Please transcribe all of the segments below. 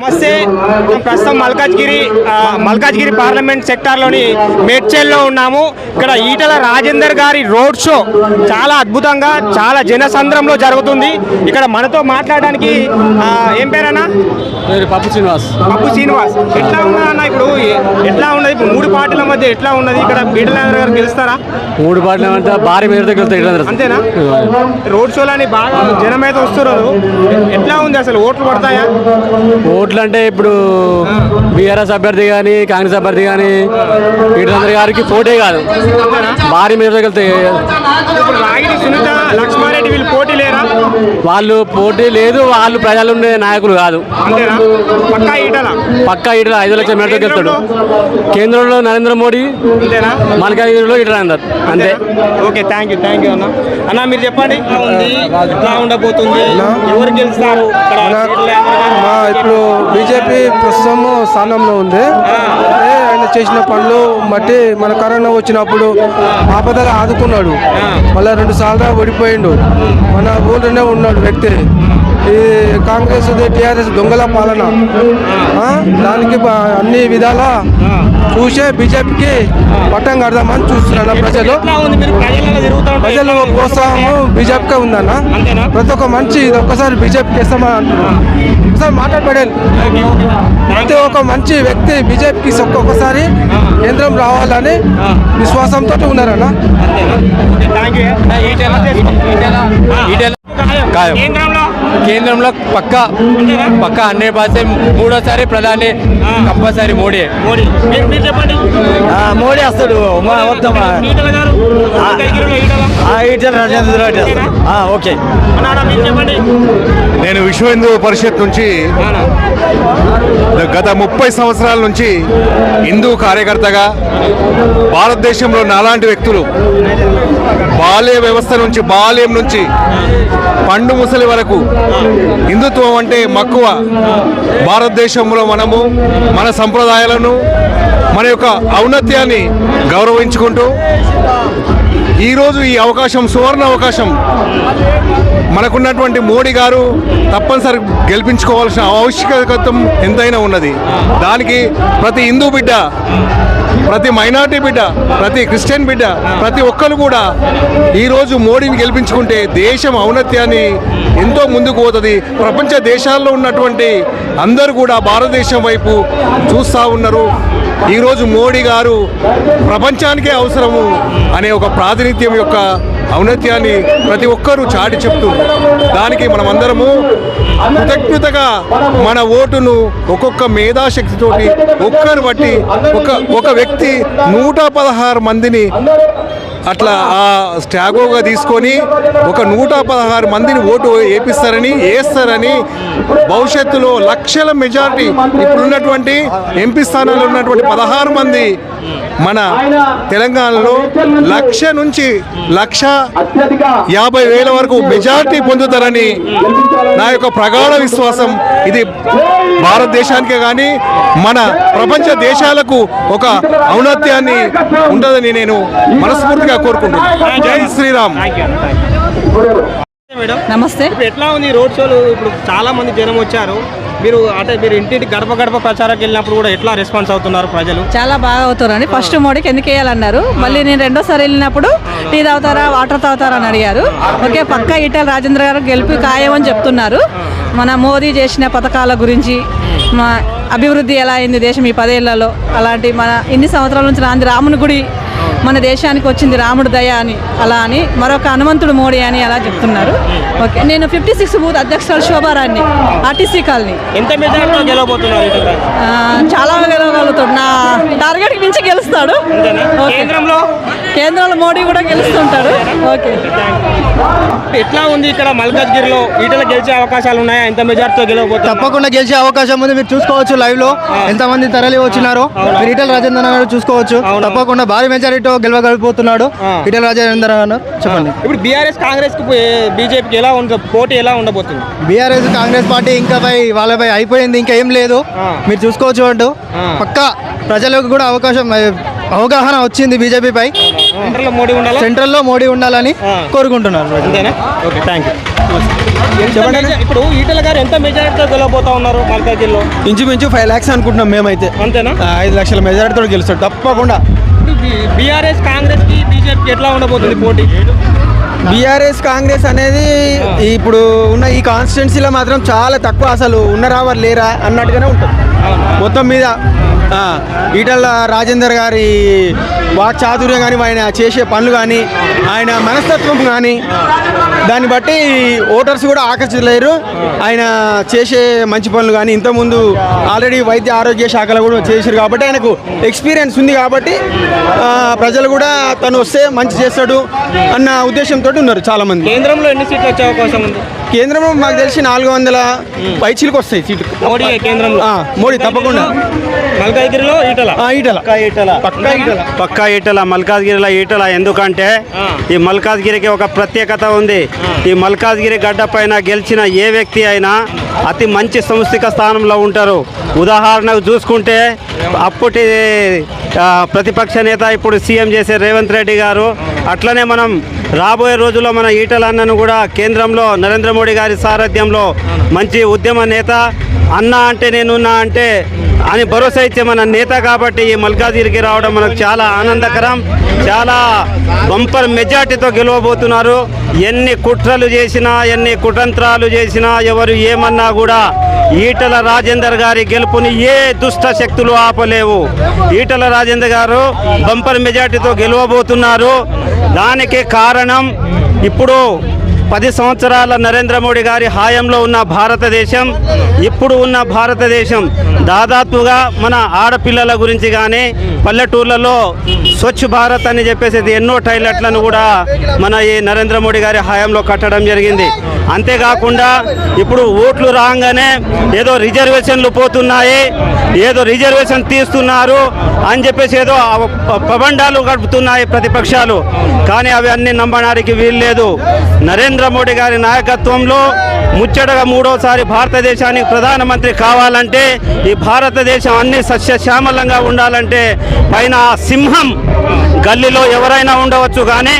నమస్తే. ప్రస్తుతం మల్కాజ్గిరి మల్కాజ్గిరి పార్లమెంట్ సెక్టార్లోని మేడ్చల్లో ఉన్నాము. ఇక్కడ ఈటల రాజేందర్ గారి రోడ్ షో చాలా అద్భుతంగా చాలా జనసంద్రంలో జరుగుతుంది. ఇక్కడ మనతో మాట్లాడడానికి ఏం పేరన్నా? పేరు పప్పు శ్రీనివాస్. పప్పు శ్రీనివాస్. ఎట్లా ఉన్నది అన్న ఇప్పుడు ఎట్లా ఉన్నది? ఇప్పుడు మూడు పార్టీల మధ్య ఎట్లా ఉన్నది? ఇక్కడ ఈటల గారు గెలుస్తారా? మూడు పాటలు ఏమంటే భారీ మీద వెళ్తాయి అంతేనా? రోడ్ షోలని బాగా జనం అయితే వస్తున్నారు. ఎట్లా ఉంది అసలు? ఓట్లు పడతాయా? ఓట్లు అంటే ఇప్పుడు బీఆర్ఎస్ అభ్యర్థి కానీ కాంగ్రెస్ అభ్యర్థి కానీ వీళ్ళందరి గారికి పోటీ కాదు. భారీ మీద వెళ్తాయి ఇప్పుడు రాగిడి సునీత లక్ష్మారెడ్డి వీళ్ళు పోటీ లేరా వాళ్ళు పోటీ లేదు వాళ్ళు ప్రజలు ఉండే నాయకులు కాదు. పక్కా ఈటల ఐదు లక్షల మేరకు వెళ్తాడు కేంద్రంలో నరేంద్ర మోడీ అంతేనా? మల్కాజ్గిరిలో ఇట్లా అందరు. అంతే. Okay thank you thank you అన్న. అన్న మీరు చెప్పండి. ఎట్లా ఉండబోతుంది? ఎవరు గెలుస్తారు? ఈటల ఇప్పుడు బీజేపీ ప్రస్తుతం స్థానంలో ఉంది. ఆయన చేసిన పనులు బట్టి మన కరోనా వచ్చినప్పుడు ఆపదగా ఆదుకున్నాడు. మళ్ళీ రెండు సార్లు ఓడిపోయిండు. మన ఊళ్ళోనే ఉన్నాడు వ్యక్తి. ఈ కాంగ్రెస్ టీఆర్ఎస్ దొంగల పాలన. ఆ, దానికి అన్ని విధాల చూసే బీజేపీకి పట్టం కడదామని చూస్తున్నారు ప్రజలు. ప్రజలు? ప్రోత్సాహము బీజేపీకే ఉందన్న? ప్రతి ఒక్క మంచి ఇది ఒక్కసారి బీజేపీకి ఇస్తామని అంటున్నాను ఒకసారి ఓకే. ప్రతి ఒక్క మంచి వ్యక్తి బీజేపీకి ఒక్కొక్కసారి కేంద్రం రావాలని విశ్వాసంతో ఉన్నారన్న. ఖాయం. కేంద్రంలో? పక్క పక్క అన్ని పాసే మూడోసారి ప్రధాని కంపల్సరీ మోడీ. మా మొత్తం ఈటల రాజేంద్ర ఓకే. నేను విశ్వ హిందూ పరిషత్ నుంచి? గత ముప్పై సంవత్సరాల నుంచి హిందూ కార్యకర్తగా భారతదేశంలో నాలాంటి వ్యక్తులు బాల్య వ్యవస్థ నుంచి బాల్యం నుంచి పండు ముసలి వరకు హిందుత్వం అంటే మక్కువ. భారతదేశంలో మనము మన సంప్రదాయాలను మన యొక్క ఔన్నత్యాన్ని గౌరవించుకుంటూ ఈరోజు ఈ అవకాశం సువర్ణ అవకాశం మనకున్నటువంటి మోడీ గారు తప్పనిసరి గెలిపించుకోవాల్సిన ఆవశ్యకత ఎంతైనా ఉన్నది. దానికి ప్రతి హిందూ బిడ్డ ప్రతి మైనార్టీ బిడ్డ ప్రతి క్రిస్టియన్ బిడ్డ ప్రతి ఒక్కరు కూడా ఈరోజు మోడీని గెలిపించుకుంటే దేశం ఔన్నత్యాన్ని ఎంతో ముందుకు పోతుంది. ప్రపంచ దేశాల్లో ఉన్నటువంటి అందరూ కూడా భారతదేశం వైపు చూస్తూ ఉన్నారు. ఈరోజు మోడీ గారు ప్రపంచానికే అవసరము అనే ఒక ప్రాతినిధ్యం యొక్క ఔన్నత్యాన్ని ప్రతి ఒక్కరూ చాటి చెప్తున్నారు. దానికి మనమందరము కృతజ్ఞతగా మన ఓటును ఒక్కొక్క మేధాశక్తితోటి ఒక్కరు బట్టి ఒక ఒక వ్యక్తి నూట పదహారు మందిని అట్లా ఆ స్టాగోగా తీసుకొని ఒక నూట పదహారు మందిని ఓటు వేపిస్తారని వేస్తారని భవిష్యత్తులో లక్షల మెజారిటీ ఇప్పుడున్నటువంటి ఎంపీ స్థానాల్లో ఉన్నటువంటి పదహారు మంది మన తెలంగాణలో లక్ష నుంచి లక్ష యాభై వేల వరకు మెజార్టీ పొందుతారని నా యొక్క ప్రగాఢ విశ్వాసం. ఇది భారతదేశానికే కానీ మన ప్రపంచ దేశాలకు ఒక ఔన్నత్యాన్ని ఉండదని నేను మనస్ఫూర్తిగా కోరుకుంటున్నాను జై శ్రీరామ్. మేడం నమస్తే. ఇప్పుడు ఎట్లా ఉంది రోడ్ షోలు? ఇప్పుడు చాలా మంది జనం వచ్చారు. మీరు అంటే మీరు ఇంటింటి గడప గడప ప్రచారానికి వెళ్ళినప్పుడు కూడా ఎట్లా రెస్పాన్స్ అవుతున్నారు ప్రజలు? చాలా బాగా అవుతారండి ఫస్ట్ మోడీకి ఎందుకు వేయాలన్నారు? మళ్ళీ నేను రెండోసారి వెళ్ళినప్పుడు టీ తాగుతారా వాటర్ తాగుతారా అని అడిగారు. ఓకే పక్క ఈటల రాజేంద్ర గారు గెలిపి ఖాయం అని చెప్తున్నారు. మన మోదీ చేసిన పథకాల గురించి మా అభివృద్ధి ఎలా అయింది దేశం ఈ పదేళ్ళలో? అలాంటి మన ఇన్ని సంవత్సరాల నుంచి రాంది రాముని గుడి మన దేశానికి వచ్చింది రాముడు దయ అని అలా అని మరొక హనుమంతుడు మోడీ అని అలా చెప్తున్నారు. ఓకే నేను ఫిఫ్టీ సిక్స్ బూత్ అధ్యక్షురాలు శోభారాన్ని ఆర్టీసీ కాలనీ. చాలా గెలవగలుగుతాడు. నా టార్గెట్ మించి గెలుస్తాడు. కేంద్రంలో? కేంద్రంలో మోడీ కూడా గెలుస్తుంటాడు. ఓకే. ఎట్లా ఉంది ఇక్కడ మల్కాజ్గిరిలో? ఈటల గెలిచే అవకాశాలు ఉన్నాయా? ఎంత మెజార్టీతో గెలవబోతున్నారు? తప్పకుండా గెలిచే అవకాశం ఉంది. మీరు చూసుకోవచ్చు లైవ్లో ఎంతమంది తరలి వచ్చినారో. మీరు ఈటల రాజేంద్ర గారు చూసుకోవచ్చు. తప్పకుండా భారీ మెజారిటీతో గెలవగలిగిపోతున్నాడు. ఆ. ఈటల రాజేంద్ర గారు చెప్పండి. ఇప్పుడు బీఆర్ఎస్ కాంగ్రెస్కు బీజేపీకి ఎలా ఉండ పోటీ ఎలా ఉండబోతుంది? బీఆర్ఎస్ కాంగ్రెస్ పార్టీ ఇంకా పై వాళ్ళపై అయిపోయింది ఇంకా ఏం లేదు. మీరు చూసుకోవచ్చు అంటూ. పక్క ప్రజలకు కూడా అవకాశం అవగాహన వచ్చింది బీజేపీపై సెంట్రల్లో మోడీ ఉండాలా? సెంట్రల్లో మోడీ ఉండాలని కోరుకుంటున్నారు అంతేనా? Okay thank you. ఇప్పుడు ఈటల గారు ఎంత మెజారిటీతో గెలవబోతా ఉన్నారు ఇంచుమించు ఫైవ్ ల్యాక్స్ అనుకుంటున్నాం మేమైతే. అంతేనా? ఐదు లక్షల మెజారిటీతో గెలుస్తాడు. తప్పకుండా. బీఆర్ఎస్ కాంగ్రెస్కి బీజేపీకి ఎట్లా ఉండబోతుంది పోటీ? బీఆర్ఎస్ కాంగ్రెస్ అనేది ఇప్పుడు ఉన్న ఈ కాన్స్టిట్యున్సీలో మాత్రం చాలా తక్కువ అసలు ఉన్నరా వారు లేరా అన్నట్టుగానే ఉంటుంది. మొత్తం మీద ఈటల రాజేందర్ గారి వాక్ చాతుర్యం కానీ ఆయన చేసే పనులు కానీ ఆయన మనస్తత్వం కానీ దాన్ని బట్టి ఓటర్స్ కూడా ఆకర్షించలేరు ఆయన చేసే మంచి పనులు కానీ ఇంతకుముందు ఆల్రెడీ వైద్య ఆరోగ్య శాఖలో కూడా చేశారు కాబట్టి ఆయనకు ఎక్స్పీరియన్స్ ఉంది కాబట్టి ప్రజలు కూడా తను వస్తే మంచి చేస్తాడు అన్న ఉద్దేశంతో ఉన్నారు చాలామంది. కేంద్రంలో ఎన్ని సీట్లు వచ్చే అవకాశం ఉంది? కేంద్రంలో మాకు తెలిసి నాలుగు వందల పైచీలకు వస్తాయి సీట్లు. మోడీ కేంద్రంలో? ఆ, మోడీ తప్పకుండా. మల్కాజ్గిరిలో ఈటల? ఆ, ఈటల. ఈటల. పక్కా ఈటల. పక్కా ఈటల మల్కాజ్గిరిలో ఈటల ఎందుకంటే ఈ మల్కాజ్గిరికి ఒక ప్రత్యేకత ఉంది. ఈ మల్కాజ్గిరి గడ్డ పైన గెలిచిన ఏ వ్యక్తి అయినా అతి మంచి సంస్థిక స్థానంలో ఉంటారు. ఉదాహరణకు చూసుకుంటే అప్పటి ప్రతిపక్ష నేత ఇప్పుడు సీఎం చేసే రేవంత్ రెడ్డి గారు అట్లనే మనం రాబోయే రోజుల్లో మన ఈటల అన్నను కూడా కేంద్రంలో నరేంద్ర మోడీ గారి సారథ్యంలో మంచి ఉద్యమ నేత అన్న అంటే నేనున్నా అంటే అని భరోసా ఇచ్చే మన నేత కాబట్టి ఈ మల్కాజిగిరికి రావడం మనకు చాలా ఆనందకరం చాలా బంపర్ మెజార్టీతో గెలవబోతున్నారు. ఎన్ని కుట్రలు చేసినా ఎన్ని కుటంత్రాలు చేసినా ఎవరు ఏమన్నా కూడా ఈటల రాజేందర్ గారి గెలుపుని ఏ దుష్ట శక్తులు ఆపలేవు. ఈటల రాజేందర్ గారు బంపర్ మెజార్టీతో గెలవబోతున్నారు. దానికి కారణం ఇప్పుడు పది సంవత్సరాల నరేంద్ర మోడీ గారి హాయంలో ఉన్న భారతదేశం ఇప్పుడు ఉన్న భారతదేశం దాదాపుగా మన ఆడపిల్లల గురించి కానీ పల్లెటూర్లలో స్వచ్ఛ భారత్ అని చెప్పేసి ఎన్నో టైలెట్లను కూడా మన ఈ నరేంద్ర మోడీ గారి హయాంలో కట్టడం జరిగింది. అంతేకాకుండా ఇప్పుడు ఓట్లు రాగానే ఏదో రిజర్వేషన్లు పోతున్నాయి ఏదో రిజర్వేషన్ తీస్తున్నారు అని చెప్పేసి ఏదో పబండాలు ప్రబండాలు గడుపుతున్నాయి ప్రతిపక్షాలు. కానీ అవి అన్ని నమ్మడానికి వీల్లేదు. నరేంద్ర నరేంద్ర మోడీ గారి నాయకత్వంలో ముచ్చటగా మూడోసారి భారతదేశానికి ప్రధానమంత్రి కావాలంటే ఈ భారతదేశం అన్ని సస్యశ్యామలంగా ఉండాలంటే పైన ఆ సింహం గల్లీలో ఎవరైనా ఉండవచ్చు కానీ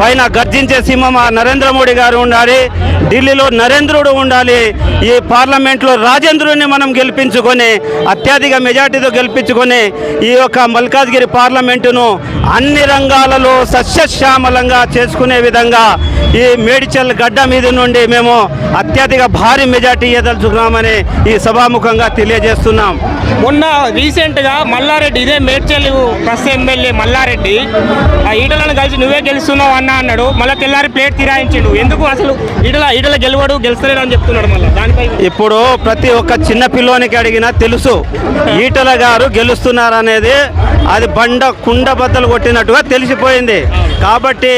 పైన గర్జించే సింహం నరేంద్ర మోడీ గారు ఉండాలి. ఢిల్లీలో నరేంద్రుడు ఉండాలి. ఈ పార్లమెంట్లో రాజేంద్రుడిని మనం గెలిపించుకొని అత్యధిక మెజార్టీతో గెలిపించుకొని ఈ యొక్క మల్కాజ్గిరి పార్లమెంటును అన్ని రంగాలలో సస్యశ్యామలంగా చేసుకునే విధంగా ఈ మేడిచల్ గడ్డ మీద నుండి మేము అత్యధిక భారీ మెజార్టీ ఇవ్వదలుచుకున్నామని ఈ సభాముఖంగా తెలియజేస్తున్నాం. మొన్న రీసెంట్గా మల్లారెడ్డి ఇదే మేడ్చల్ ప్రస్తుత ఎమ్మెల్యే మల్లారెడ్డి ఈటలను కలిసి నువ్వే గెలుస్తున్నావు అన్న అన్నాడు. మళ్ళీ తెల్లారి ప్లేట్ తిరాయించిండు. ఎందుకు అసలు ఈటల ఈటల గెలవడు గెలుస్తలేడు అని చెప్తున్నాడు మళ్ళీ దానిపై? ఇప్పుడు ప్రతి ఒక్క చిన్న పిల్లోనికి అడిగినా తెలుసు ఈటల గారు గెలుస్తున్నారనేది అది బండ కుండ బద్దలు కొట్టినట్టుగా తెలిసిపోయింది. కాబట్టి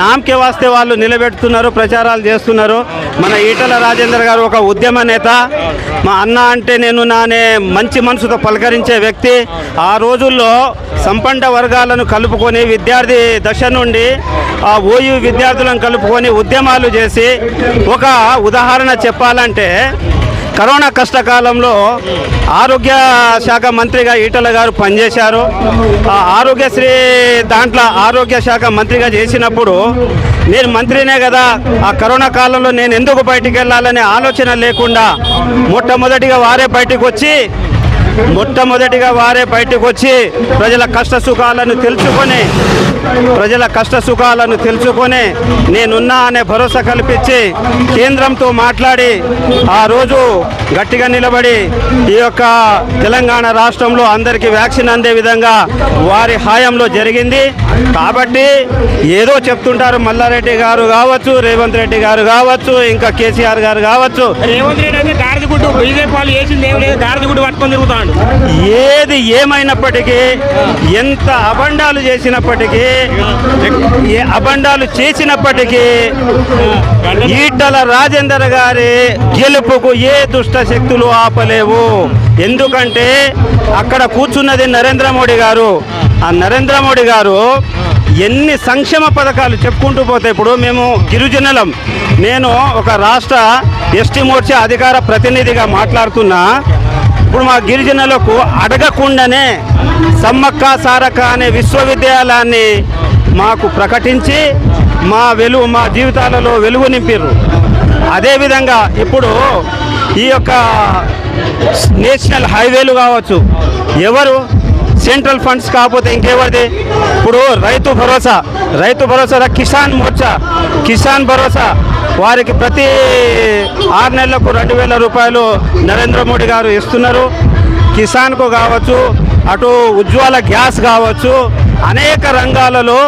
నామకే వాస్తే వాళ్ళు నిలబెడుతున్నారు ప్రచారాలు చేస్తున్నారు. మన ఈటల రాజేందర్ గారు ఒక ఉద్యమ నేత. మా అన్న అంటే నేను నానే మంచి మనసుతో పలకరించే వ్యక్తి. ఆ రోజుల్లో సంపండ వర్గాలను కలుపు కలుపుకొని విద్యార్థి దశ నుండి ఆ ఓయూ విద్యార్థులను కలుపుకొని ఉద్యమాలు చేసి ఒక ఉదాహరణ చెప్పాలంటే కరోనా కష్టకాలంలో ఆరోగ్య శాఖ మంత్రిగా ఈటల గారు పనిచేశారు. ఆ ఆరోగ్యశ్రీ దాంట్లో ఆరోగ్య శాఖ మంత్రిగా చేసినప్పుడు నేను మంత్రినే కదా ఆ కరోనా కాలంలో నేను ఎందుకు బయటికి వెళ్ళాలనే ఆలోచన లేకుండా మొట్టమొదటిగా వారే బయటికి వచ్చి మొట్టమొదటిగా వారే బయటకు వచ్చి ప్రజల కష్ట సుఖాలను తెలుసుకొని ప్రజల కష్ట సుఖాలను తెలుసుకొని నేనున్నా అనే భరోసా కల్పించి కేంద్రంతో మాట్లాడి ఆ రోజు గట్టిగా నిలబడి ఈ యొక్క తెలంగాణ రాష్ట్రంలో అందరికీ వ్యాక్సిన్ అందే విధంగా వారి హాయంలో జరిగింది. కాబట్టి ఏదో చెప్తుంటారు మల్లారెడ్డి గారు కావచ్చు రేవంత్ రెడ్డి గారు కావచ్చు ఇంకా కేసీఆర్ గారు కావచ్చు. రేవంత్ రెడ్డి అయితే గాడిద బీజేపీ వాళ్ళు వేసింది ఏం లేదు గాడిద పట్టుకొని తిరుగుతాడు. ఏది ఏమైనప్పటికీ ఎంత అబండాలు చేసినప్పటికీ ఏ అబండాలు చేసినప్పటికీ ఈటల రాజేందర్ గారి గెలుపుకు ఏ దుష్ట శక్తులు ఆపలేవు. ఎందుకంటే అక్కడ కూర్చున్నది నరేంద్ర మోడీ గారు. ఆ నరేంద్ర మోడీ గారు ఎన్ని సంక్షేమ పథకాలు చెప్పుకుంటూ పోతే ఇప్పుడు మేము గిరిజనులం. నేను ఒక రాష్ట్ర ఎస్టీ మోర్చా అధికార ప్రతినిధిగా మాట్లాడుతున్నా. ఇప్పుడు మా గిరిజనులకు అడగకుండానే సమ్మక్క సారక్క అనే విశ్వవిద్యాలయాన్ని మాకు ప్రకటించి మా వెలుగు మా జీవితాలలో వెలుగు నింపారు అదేవిధంగా ఇప్పుడు ఈ యొక్క నేషనల్ హైవేలు కావచ్చు ఎవరు సెంట్రల్ ఫండ్స్ కాకపోతే ఇంకెవరిది? ఇప్పుడు రైతు భరోసా రైతు భరోసా కిసాన్ మోర్చా కిసాన్ భరోసా. వారికి ప్రతి ఆరు నెలలకు రెండు వేల రూపాయలు నరేంద్ర మోడీ గారు ఇస్తున్నారు. కిసాన్కు కావచ్చు అటు ఉజ్వల గ్యాస్ కావచ్చు అనేక రంగాలలో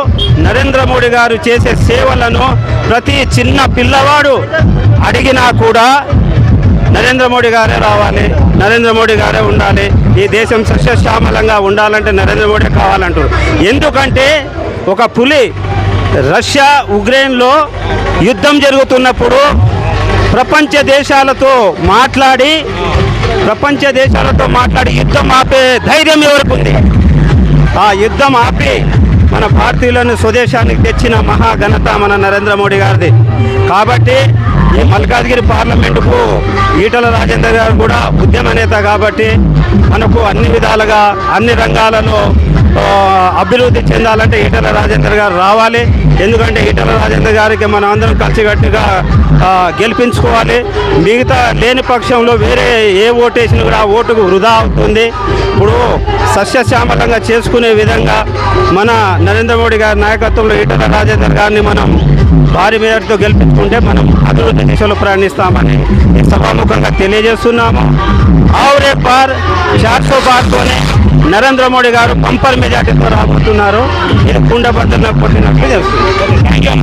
నరేంద్ర మోడీ గారు చేసే సేవలను ప్రతి చిన్న పిల్లవాడు అడిగినా కూడా నరేంద్ర మోడీ గారే రావాలి నరేంద్ర మోడీ గారే ఉండాలి. ఈ దేశం సస్యశ్యామలంగా ఉండాలంటే నరేంద్ర మోడీ కావాలంటారు ఎందుకంటే ఒక పులి రష్యా ఉక్రెయిన్లో యుద్ధం జరుగుతున్నప్పుడు ప్రపంచ దేశాలతో మాట్లాడి ప్రపంచ దేశాలతో మాట్లాడి యుద్ధం ఆపే ధైర్యం ఎవరికి ఉంది? ఆ యుద్ధం ఆపి మన భారతీయులను స్వదేశానికి తెచ్చిన మహాఘనత మన నరేంద్ర మోడీ గారిది. కాబట్టి ఈ మల్కాజ్గిరి పార్లమెంటుకు ఈటల రాజేందర్ గారు కూడా ఉద్యమ నేత కాబట్టి మనకు అన్ని విధాలుగా అన్ని రంగాలలో అభివృద్ధి చెందాలంటే ఈటల రాజేందర్ గారు రావాలి. ఎందుకంటే ఈటల రాజేందర్ గారికి మనం అందరం కలిసికట్టుగా గెలిపించుకోవాలి. మిగతా లేని పక్షంలో వేరే ఏ ఓటేసిన కూడా ఆ ఓటుకు వృధా అవుతుంది. ఇప్పుడు సస్యశ్యామలంగా చేసుకునే విధంగా మన నరేంద్ర మోడీ గారి నాయకత్వంలో ఈటల రాజేందర్ గారిని మనం భారీ మేరతో గెలిపించుకుంటే మనం అభివృద్ధి దిశలో ప్రయాణిస్తామని సభాముఖంగా తెలియజేస్తున్నాము. ఆవురే పార్ చార్సో పార్తోనే నరేంద్ర మోడీ గారు పంపర్ మెజార్టీతో రాబోతున్నారు. ఇది కుండబద్దలకు కొట్టినట్లు తెలుస్తుంది.